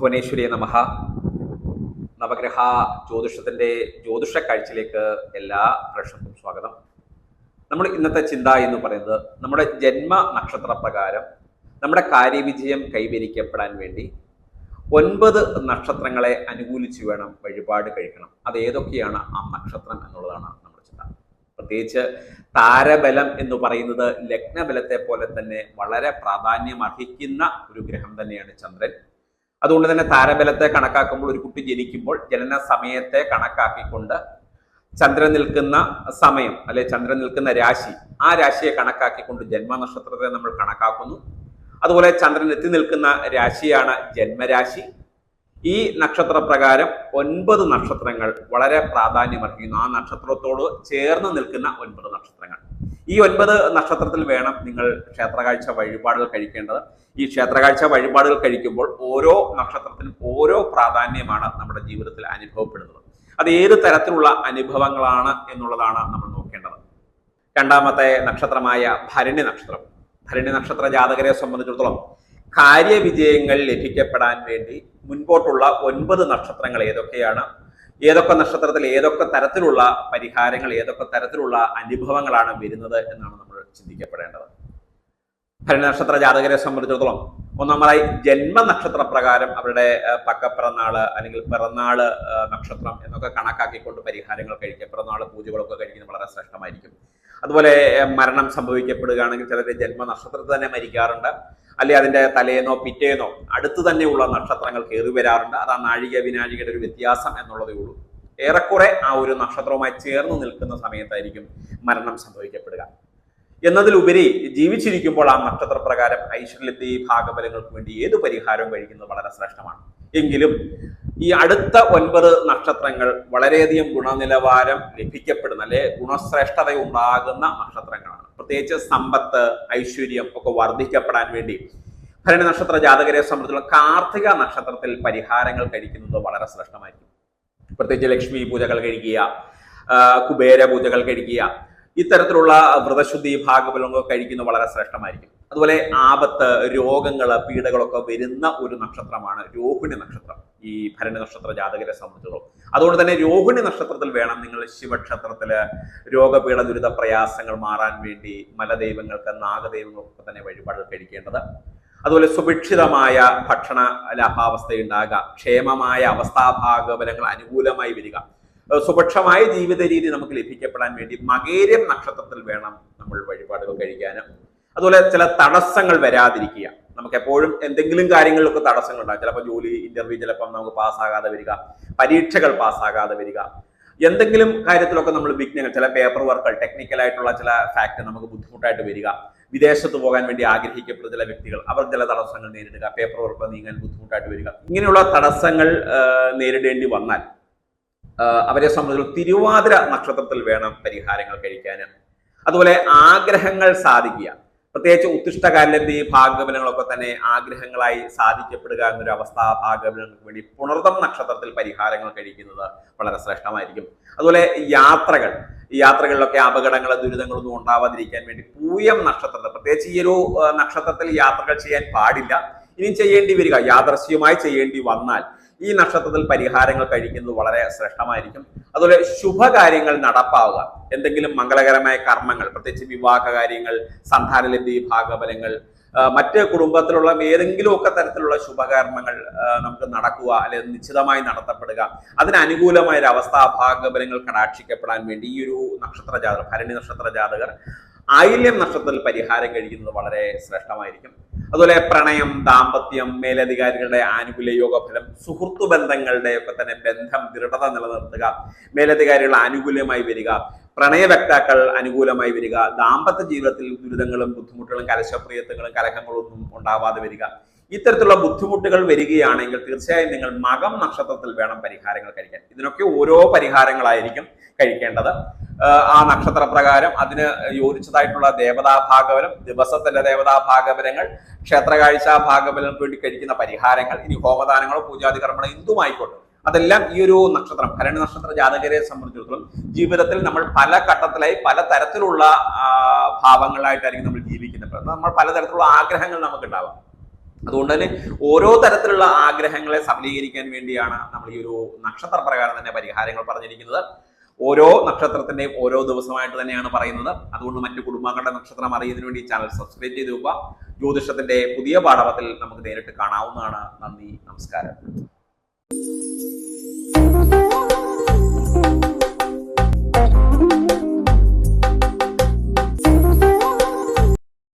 ഭുവനേശ്വരി നമഹ. നവഗ്രഹ ജ്യോതിഷത്തിന്റെ ജ്യോതിഷ കാഴ്ചയിലേക്ക് എല്ലാ പ്രേക്ഷകർക്കും സ്വാഗതം. നമ്മൾ ഇന്നത്തെ ചിന്ത എന്ന് പറയുന്നത് നമ്മുടെ ജന്മ നക്ഷത്ര പ്രകാരം നമ്മുടെ കാര്യവിജയം കൈവരിക്കപ്പെടാൻ വേണ്ടി ഒൻപത് നക്ഷത്രങ്ങളെ അനുകൂലിച്ച് വേണം വഴിപാട് കഴിക്കണം. അത് ഏതൊക്കെയാണ്? ആ നക്ഷത്രം എന്നുള്ളതാണ് നമ്മുടെ ചിന്ത. പ്രത്യേകിച്ച് താരബലം എന്ന് പറയുന്നത് ലഗ്നബലത്തെ പോലെ തന്നെ വളരെ പ്രാധാന്യം അർഹിക്കുന്ന ഒരു ഗ്രഹം തന്നെയാണ് ചന്ദ്രൻ. അതുകൊണ്ട് തന്നെ താരബലത്തെ കണക്കാക്കുമ്പോൾ ഒരു കുട്ടി ജനിക്കുമ്പോൾ ജനന സമയത്തെ കണക്കാക്കിക്കൊണ്ട് ചന്ദ്രൻ നിൽക്കുന്ന സമയം അല്ലെ ചന്ദ്രൻ നിൽക്കുന്ന രാശി ആ രാശിയെ കണക്കാക്കിക്കൊണ്ട് ജന്മനക്ഷത്രത്തെ നമ്മൾ കണക്കാക്കുന്നു. അതുപോലെ ചന്ദ്രൻ എത്തി നിൽക്കുന്ന രാശിയാണ് ജന്മരാശി. ഈ നക്ഷത്ര പ്രകാരം ഒൻപത് നക്ഷത്രങ്ങൾ വളരെ പ്രാധാന്യമർഹിക്കുന്നു. ആ നക്ഷത്രത്തോട് ചേർന്ന് നിൽക്കുന്ന ഒൻപത് നക്ഷത്രങ്ങൾ. ഈ ഒൻപത് നക്ഷത്രത്തിൽ വേണം നിങ്ങൾ ക്ഷേത്രകാഴ്ച വഴിപാടുകൾ കഴിക്കേണ്ടത്. ഈ ക്ഷേത്രകാഴ്ച വഴിപാടുകൾ കഴിക്കുമ്പോൾ ഓരോ നക്ഷത്രത്തിനും ഓരോ പ്രാധാന്യമാണ് നമ്മുടെ ജീവിതത്തിൽ അനുഭവപ്പെടുന്നത്. അത് ഏത് തരത്തിലുള്ള അനുഭവങ്ങളാണ് എന്നുള്ളതാണ് നമ്മൾ നോക്കേണ്ടത്. രണ്ടാമത്തെ നക്ഷത്രമായ ഭരണി നക്ഷത്രം. ഭരണി നക്ഷത്ര ജാതകരെ സംബന്ധിച്ചിടത്തോളം കാര്യവിജയങ്ങൾ ലഭിക്കപ്പെടാൻ വേണ്ടി മുൻപോട്ടുള്ള ഒൻപത് നക്ഷത്രങ്ങൾ ഏതൊക്കെയാണ്? ഏതൊക്കെ നക്ഷത്രത്തിൽ ഏതൊക്കെ തരത്തിലുള്ള പരിഹാരങ്ങൾ ഏതൊക്കെ തരത്തിലുള്ള അനുഭവങ്ങളാണ് വരുന്നത് എന്നാണ് നമ്മൾ ചിന്തിക്കപ്പെടേണ്ടത്. ഭരണനക്ഷത്ര ജാതകരെ സംബന്ധിച്ചിടത്തോളം ഒന്നാമതായി ജന്മനക്ഷത്ര പ്രകാരം അവരുടെ പക്കപ്പിറന്നാൾ അല്ലെങ്കിൽ പിറന്നാൾ നക്ഷത്രം എന്നൊക്കെ കണക്കാക്കിക്കൊണ്ട് പരിഹാരങ്ങൾ കഴിക്കുക. പിറന്നാൾ പൂജകളൊക്കെ കഴിക്കുന്നത് വളരെ ശ്രേഷ്ഠമായിരിക്കും. അതുപോലെ മരണം സംഭവിക്കപ്പെടുകയാണെങ്കിൽ ചിലർ ജന്മനക്ഷത്രത്തിൽ തന്നെ മരിക്കാറുണ്ട്. അല്ലെ അതിന്റെ തലേന്നോ പിറ്റേന്നോ അടുത്ത് തന്നെയുള്ള നക്ഷത്രങ്ങൾ കയറി വരാറുണ്ട്. അത് ആ നാഴിക വിനാഴികയുടെ ഒരു വ്യത്യാസം എന്നുള്ളതേ ഉള്ളൂ. ഏറെക്കുറെ ആ ഒരു നക്ഷത്രവുമായി ചേർന്ന് നിൽക്കുന്ന സമയത്തായിരിക്കും മരണം സംഭവിക്കപ്പെടുക. എന്നതിലുപരി ജീവിച്ചിരിക്കുമ്പോൾ ആ നക്ഷത്ര പ്രകാരം ഈ ഭാഗബലങ്ങൾക്ക് വേണ്ടി ഏത് പരിഹാരം കഴിക്കുന്നത് വളരെ ശ്രേഷ്ഠമാണ്. എങ്കിലും ഈ അടുത്ത ഒൻപത് നക്ഷത്രങ്ങൾ വളരെയധികം ഗുണനിലവാരം ലഭിക്കപ്പെടുന്ന അല്ലെ ഗുണശ്രേഷ്ഠത ഉണ്ടാകുന്ന നക്ഷത്രങ്ങളാണ്. പ്രത്യേകിച്ച് സമ്പത്ത് ഐശ്വര്യം ഒക്കെ വർദ്ധിക്കപ്പെടാൻ വേണ്ടി ഭരണി നക്ഷത്ര ജാതകരെ സംബന്ധിച്ചുള്ള കാർത്തിക നക്ഷത്രത്തിൽ പരിഹാരങ്ങൾ കഴിക്കുന്നത് വളരെ ശ്രേഷ്ഠമായിരിക്കും. പ്രത്യേകിച്ച് ലക്ഷ്മി പൂജകൾ കഴിക്കുക കുബേര പൂജകൾ കഴിക്കുക ഇത്തരത്തിലുള്ള വ്രതശുദ്ധി ഭാഗബലങ്ങൾ കഴിക്കുന്നത് വളരെ ശ്രേഷ്ഠമായിരിക്കും. അതുപോലെ ആപത്ത് രോഗങ്ങൾ പീഡകളൊക്കെ വരുന്ന ഒരു നക്ഷത്രമാണ് രോഹിണി നക്ഷത്രം. ഈ ഭരണി നക്ഷത്ര ജാതകരെ സംബന്ധിച്ചിടത്തോളം. അതുകൊണ്ട് തന്നെ രോഹിണി നക്ഷത്രത്തിൽ വേണം നിങ്ങൾ ശിവക്ഷേത്രത്തിൽ രോഗപീഠ ദുരിത പ്രയാസങ്ങൾ മാറാൻ വേണ്ടി മലദൈവങ്ങൾക്ക് നാഗദൈവങ്ങൾക്കൊക്കെ തന്നെ വഴിപാടുകൾ കഴിക്കേണ്ടത്. അതുപോലെ സുഭിക്ഷിതമായ ഭക്ഷണ ലാഭാവസ്ഥ ഉണ്ടാകുക ക്ഷേമമായ അവസ്ഥാഭാഗബലങ്ങൾ അനുകൂലമായി വരിക. സുഭിക്ഷമായ ജീവിത രീതി നമുക്ക് ലഭിക്കപ്പെടാൻ വേണ്ടി മകേരം നക്ഷത്രത്തിൽ വേണം നമ്മൾ വഴിപാടുകൾ കഴിക്കാനും. അതുപോലെ ചില തടസ്സങ്ങൾ വരാതിരിക്കുക. നമുക്ക് എപ്പോഴും എന്തെങ്കിലും കാര്യങ്ങളിലൊക്കെ തടസ്സങ്ങൾ ഉണ്ടാകും ചിലപ്പോൾ ജോലി ഇന്റർവ്യൂ ചിലപ്പം നമുക്ക് പാസ്സാകാതെ വരിക പരീക്ഷകൾ പാസ്സാകാതെ വരിക. എന്തെങ്കിലും കാര്യത്തിലൊക്കെ നമ്മൾ വിഘ്നങ്ങൾ ചില പേപ്പർ വർക്കുകൾ ടെക്നിക്കൽ ആയിട്ടുള്ള ചില ഫാക്ട് നമുക്ക് ബുദ്ധിമുട്ടായിട്ട് വരിക. വിദേശത്ത് പോകാൻ വേണ്ടി ആഗ്രഹിക്കപ്പെടുന്ന ചില വ്യക്തികൾ അവർ ചില തടസ്സങ്ങൾ നേരിടുക പേപ്പർ വർക്ക് നീങ്ങാൻ ബുദ്ധിമുട്ടായിട്ട് വരിക. ഇങ്ങനെയുള്ള തടസ്സങ്ങൾ നേരിടേണ്ടി വന്നാൽ അവരെ സംബന്ധിച്ച് തിരുവാതിര നക്ഷത്രത്തിൽ വേണം പരിഹാരങ്ങൾ കഴിക്കാൻ അതുപോലെ ആഗ്രഹങ്ങൾ സാധിക്കുക. പ്രത്യേകിച്ച് ഈ ഭാഗബലങ്ങളൊക്കെ തന്നെ ആഗ്രഹങ്ങളായി സാധിക്കപ്പെടുക എന്നൊരു അവസ്ഥ ഭാഗബലങ്ങൾക്ക് വേണ്ടി പുണർതം നക്ഷത്രത്തിൽ പരിഹാരങ്ങൾ കഴിക്കുന്നത് വളരെ ശ്രേഷ്ഠമായിരിക്കും. അതുപോലെ യാത്രകൾ. ഈ യാത്രകളിലൊക്കെ അപകടങ്ങൾ ദുരിതങ്ങളൊന്നും ഉണ്ടാവാതിരിക്കാൻ വേണ്ടി പൂയം നക്ഷത്രത്തിൽ പ്രത്യേകിച്ച് ഈ ഒരു നക്ഷത്രത്തിൽ യാത്രകൾ ചെയ്യാൻ പാടില്ല. ഇനി ചെയ്യേണ്ടി വരിക യാദർശ്യമായി ചെയ്യേണ്ടി വന്നാൽ ഈ നക്ഷത്രത്തിൽ പരിഹാരങ്ങൾ കഴിക്കുന്നത് വളരെ ശ്രേഷ്ഠമായിരിക്കും. അതുപോലെ ശുഭകാര്യങ്ങൾ നടപ്പാവുക. എന്തെങ്കിലും മംഗളകരമായ കർമ്മങ്ങൾ പ്രത്യേകിച്ച് വിവാഹ കാര്യങ്ങൾ സന്താനലബ്ധി ഭാഗഫലങ്ങൾ മറ്റ് കുടുംബത്തിലുള്ള ഏതെങ്കിലുമൊക്കെ തരത്തിലുള്ള ശുഭകർമ്മങ്ങൾ നമുക്ക് നടക്കുക അല്ലെങ്കിൽ നിശ്ചിതമായി നടത്തപ്പെടുക. അതിന് അനുകൂലമായ ഒരു അവസ്ഥ ഭാഗഫലങ്ങൾ കടാക്ഷിക്കപ്പെടാൻ വേണ്ടി ഈ ഒരു നക്ഷത്ര ജാതകർ ഭരണി നക്ഷത്ര ജാതകർ ആയില്യം നക്ഷത്രത്തിൽ പരിഹാരം കഴിക്കുന്നത് വളരെ ശ്രേഷ്ഠമായിരിക്കും. അതുപോലെ പ്രണയം ദാമ്പത്യം മേലധികാരികളുടെ ആനുകൂല്യ യോഗഫലം സുഹൃത്തു ബന്ധങ്ങളുടെ ഒക്കെ തന്നെ ബന്ധം ദൃഢത നിലനിർത്തുക മേലധികാരികൾ ആനുകൂല്യമായി വരിക പ്രണയവക്താക്കൾ അനുകൂലമായി വരിക ദാമ്പത്യ ജീവിതത്തിൽ ദുരിതങ്ങളും ബുദ്ധിമുട്ടുകളും കലശപ്രിയത്വങ്ങളും കലഹങ്ങളും ഒന്നും ഉണ്ടാവാതെ വരിക. ഇത്തരത്തിലുള്ള ബുദ്ധിമുട്ടുകൾ വരികയാണെങ്കിൽ തീർച്ചയായും നിങ്ങൾ മകം നക്ഷത്രത്തിൽ വേണം പരിഹാരങ്ങൾ കഴിക്കാൻ. ഇതിനൊക്കെ ഓരോ പരിഹാരങ്ങളായിരിക്കും കഴിക്കേണ്ടത്. ആ നക്ഷത്ര പ്രകാരം അതിന് യോജിച്ചതായിട്ടുള്ള ദേവതാ ഭാഗവനം ദിവസത്തിന്റെ ദേവതാ ഭാഗവനങ്ങൾ ക്ഷേത്രകാഴ്ച ഭാഗവനങ്ങൾക്ക് വേണ്ടി കഴിക്കുന്ന പരിഹാരങ്ങൾ ഇനി ഹോമദാനങ്ങളോ പൂജാതി കർമ്മങ്ങളോ എന്തുമായിക്കോട്ടെ. അതെല്ലാം ഈ ഒരു നക്ഷത്രം ഭരണി നക്ഷത്ര ജാതകരെ സംബന്ധിച്ചിടത്തോളം ജീവിതത്തിൽ നമ്മൾ പല ഘട്ടത്തിലായി പല തരത്തിലുള്ള ഭാവങ്ങളായിട്ടായിരിക്കും നമ്മൾ ജീവിക്കുന്നത്. നമ്മൾ പലതരത്തിലുള്ള ആഗ്രഹങ്ങൾ നമുക്ക് ഉണ്ടാവാം അതുകൊണ്ട് തന്നെ ഓരോ തരത്തിലുള്ള ആഗ്രഹങ്ങളെ സഫലീകരിക്കാൻ വേണ്ടിയാണ് നമ്മൾ ഈ ഒരു നക്ഷത്ര പ്രകാരം തന്നെ പരിഹാരങ്ങൾ പറഞ്ഞിരിക്കുന്നത്. ഓരോ നക്ഷത്രത്തിന്റെയും ഓരോ ദിവസമായിട്ട് തന്നെയാണ് പറയുന്നത്. അതുകൊണ്ട് മറ്റു കുടുംബങ്ങളുടെ നക്ഷത്രം അറിയുന്നതിന് വേണ്ടി ചാനൽ സബ്സ്ക്രൈബ് ചെയ്ത് വെക്കുക. ജ്യോതിഷത്തിന്റെ പുതിയ പാഠവത്തിൽ നമുക്ക് നേരിട്ട് കാണാവുന്നതാണ്. നന്ദി നമസ്കാരം.